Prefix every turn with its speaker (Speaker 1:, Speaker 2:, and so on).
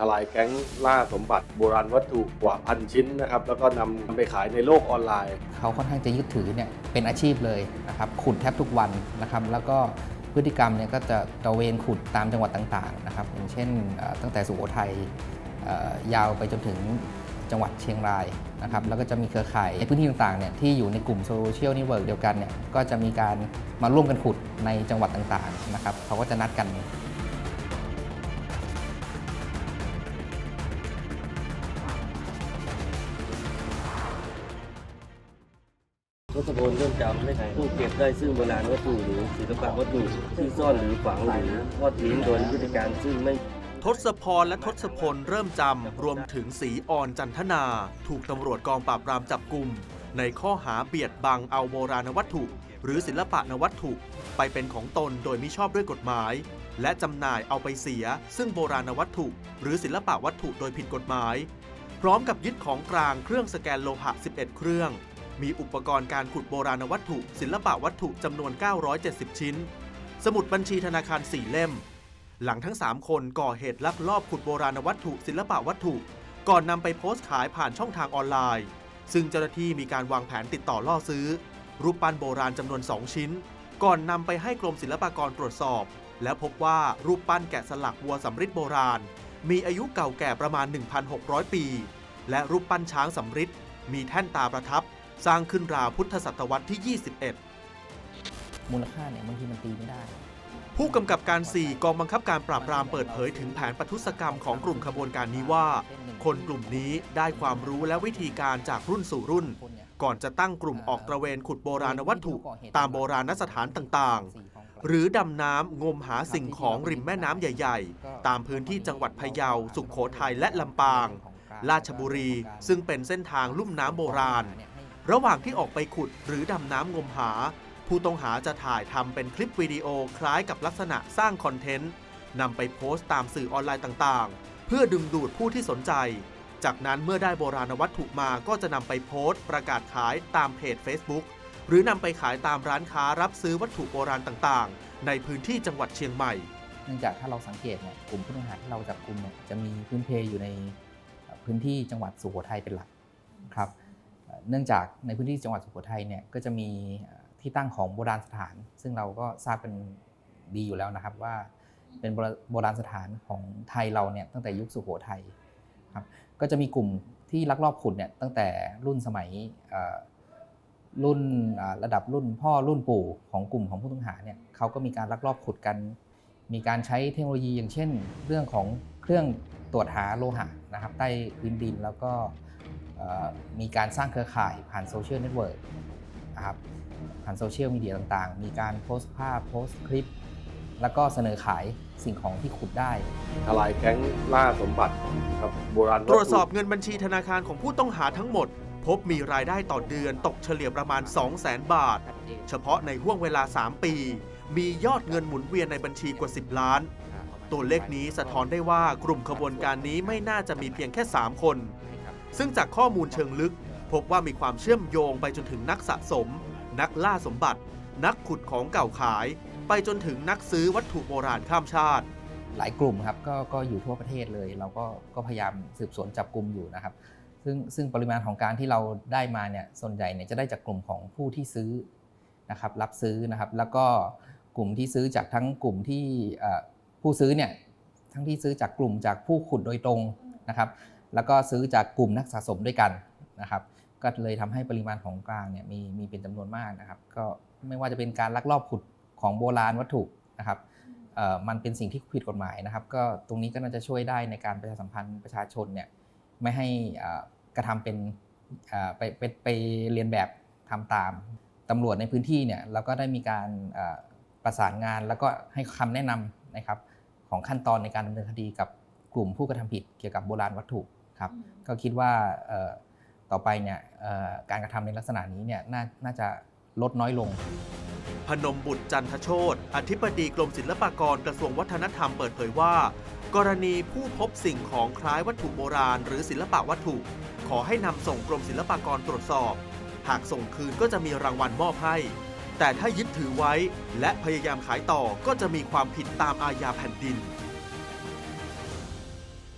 Speaker 1: ทลายแก๊งล่าสมบัติโบราณวัตถุกว่าพันชิ้นนะครับแล้วก็นำไปขายในโลกออนไลน์
Speaker 2: เขาค่อนข้างจะยึดถือเนี่ยเป็นอาชีพเลยนะครับขุดแทบทุกวันนะครับแล้วก็พฤติกรรมเนี่ยก็จะตระเวนขุดตามจังหวัดต่างๆนะครับอย่างเช่นตั้งแต่สุโขทัยยาวไปจนถึงจังหวัดเชียงรายนะครับแล้วก็จะมีเครือข่ายในพื้นที่ต่างๆเนี่ยที่อยู่ในกลุ่มโซเชียลเน็ตเวิร์กเดียวกันเนี่ยก็จะมีการมาร่วมกันขุดในจังหวัดต่างๆนะครับเขาก็จะนัดกัน
Speaker 3: ทศพลเริ่มจำให้ผู้เก็บได้ซึ่งโบราณวัตถุหรือศิลปะวัตถุที่ซ่อนหรือฝังหรือทอดทิ้งโดยพฤติการซึ่งไม่
Speaker 4: ทศพรและทศพลเริ่มจำรวมถึงสีอ่อนจันทนา ถูกตำรวจกองปราบปรามจับกลุ่ม ในข้อหาเบียดบังเอาโบราณวัตถุ หรือศิลปะนวัตถุ ไปเป็นของตนโดยมิชอบด้วยกฎหมาย และจำหน่ายเอาไปเสีย ซึ่งโบราณวัตถุ หรือศิลปะวัตถุโดยผิดกฎหมาย พร้อมกับยึดของกลางเครื่องสแกนโลหะ 11 เครื่อง มีอุปกรณ์การขุดโบราณวัตถุ ศิลปะวัตถุจำนวน 970 ชิ้น สมุดบัญชีธนาคาร 4 เล่ม หลังทั้ง 3 คนก่อเหตุลักลอบขุดโบราณวัตถุ ศิลปะวัตถุ ก่อนนำไปโพสต์ขายผ่านช่องทางออนไลน์ ซึ่งเจ้าหน้าที่มีการวางแผนติดต่อล่อซื้อ รูปปั้นโบราณจำนวน 2 ชิ้น ก่อนนำไปให้กรมศิลปากรตรวจสอบ แล้วพบว่ารูปปั้นแกะสลักวัวสำริดโบราณ มีอายุเก่าแก่ประมาณ 1,600 ปี และรูปปั้นช้างสำริดมีแท่นตาประทับ สร้างขึ้นราวพุทธศตวรรษที่ 21
Speaker 2: มูลค่าเนี่ยบางทีมันตีไม่ได้
Speaker 4: ผู้กำกับการ 4 กองบังคับการปราบปรามเปิดเผยถึงแผนปทุศกรรมของกลุ่มขบวนการนี้ว่า คนกลุ่มนี้ได้ความรู้และวิธีการจากรุ่นสู่รุ่น ก่อนจะตั้งกลุ่มออกตระเวนขุดโบราณวัตถุ ตามโบราณสถานต่างๆ หรือดำน้ำงมหาสิ่งของริมแม่น้ำใหญ่ ๆ ตามพื้นที่จังหวัดพะเยา สุขโขทัยและลำปางราชบุรี ซึ่งเป็นเส้นทางลุ่มน้ำโบราณ ระหว่างที่ออกไปขุดหรือดำน้ำงมหา ผู้ต้องหาจะถ่ายทำเป็นคลิปวิดีโอคล้ายกับลักษณะสร้างคอนเทนต์นำไปโพสต์ตามสื่อออนไลน์ต่างๆ เพื่อดึงดูดผู้ที่สนใจ จากนั้นเมื่อได้โบราณวัตถุมาก็จะนำไปโพสต์ ประกาศขายตามเพจ Facebook หรือนำไปขายตามร้านค้ารับซื้อวัตถุโบราณต่างๆ ในพื้นที่จังหวัดเชียงใหม่
Speaker 2: เนื่องจากถ้าเราสังเกตเนี่ยกลุ่มผู้ต้องหาที่เราจับกลุ่มเนี่ยจะมีพื้นเพอยู่ในพื้นที่จังหวัดสุโขทัยเป็นหลักครับ เนื่องจากในพื้นที่จังหวัดสุโขทัยเนี่ยก็จะมีที่ตั้งของโบราณสถาน ซึ่งเราก็ทราบกันดีอยู่แล้วนะครับว่าเป็นโบราณสถานของไทยเราเนี่ยตั้งแต่ยุคสุโขทัยครับก็จะมีกลุ่มที่ลักลอบขุดเนี่ยตั้งแต่รุ่นสมัยรุ่นระดับรุ่นพ่อรุ่นปู่ของกลุ่มของผู้ต้องหาเนี่ยเขาก็มีการลักลอบขุดกัน มีการใช้เทคโนโลยีอย่างเช่น เรื่องของเครื่องตรวจหาโลหะนะครับใต้พื้นดินแล้วก็ มีการสร้างเครือข่ายผ่านโซเชียลเน็ตเวิร์กนะครับผ่านโซเชียลมีเดียต่างๆ มีการโพสต์ภาพโพสต์คลิป แล้วก็เสนอขายสิ่งของที่ขุดได้
Speaker 1: ทลายแก๊งล่าสมบัติครับโบราณ
Speaker 4: ตรวจ
Speaker 1: ถุ
Speaker 4: สอบเงินบัญชีธนาคารของผู้ต้องหาทั้งหมด พบมีรายได้ต่อเดือนตกเฉลี่ยประมาณ 200,000 บาท เฉพาะในห่วงเวลา 3 ปี มียอดเงินหมุนเวียนในบัญชีกว่า 10 ล้าน ตัวเลขนี้สะท้อนได้ว่ากลุ่มขบวนการนี้ไม่น่าจะมีเพียงแค่ 3 คน ซึ่งจากข้อมูลเชิงลึก พบว่ามีความเชื่อมโยงไปจนถึงนักสะสม นักล่าสมบัติ นักขุดของเก่าขาย ไปจนถึงนักซื้อวัตถุโบราณข้ามชาติ
Speaker 2: หลายกลุ่มครับก็ก็อยู่ทั่วประเทศเลย เราก็ก็พยายามสืบสวนจับกลุ่มอยู่นะครับ ซึ่งซึ่งปริมาณของการที่เราได้มาเนี่ยส่วนใหญ่เนี่ยจะได้จากกลุ่มของผู้ที่ซื้อนะครับรับซื้อนะครับแล้วก็กลุ่มที่ซื้อจากทั้งกลุ่มที่ผู้ซื้อเนี่ยทั้งที่ซื้อจากกลุ่มจากผู้ขุดโดยตรงนะครับ แล้วก็ซื้อจากกลุ่มนักสะสมด้วยกันนะครับก็เลยทำให้ปริมาณของกลางเนี่ยมีมีเป็นจำนวนมากนะครับ ก็ไม่ว่าจะเป็นการลักลอบขุดของโบราณวัตถุนะครับเอ่อมันเป็นสิ่งที่ผิดกฎหมายนะครับ ก็ตรงนี้ก็น่าจะช่วยได้ในการประชาสัมพันธ์ประชาชนเนี่ยไม่ให้กระทำเป็นเอ่อไปไปไปเรียนแบบทำตามตำรวจในพื้นที่เนี่ยเราก็ได้มีการประสานงานแล้วก็ให้คำแนะนำนะครับของขั้นตอนในการดำเนินคดีกับกลุ่มผู้กระทำผิดเกี่ยวกับโบราณวัตถุ ครับก็คิดว่าเอ่อต่อไปเนี่ยเอ่อการกระทำในลักษณะนี้เนี่ยนาน่าจะลดน้อยลง
Speaker 4: พนมบุตรจันทโชตอธิบดีกรมศิลปากรกระทรวงวัฒนธรรมเปิดเผยว่า กรณีผู้พบสิ่งของคล้ายวัตถุโบราณ หรือศิลปะวัตถุ ขอให้นำส่งกรมศิลปากรตรวจสอบ หากส่งคืนก็จะมีรางวัลมอบให้ แต่ถ้ายึดถือไว้ และพยายามขายต่อก็จะมีความผิดตามอาญาแผ่นดิน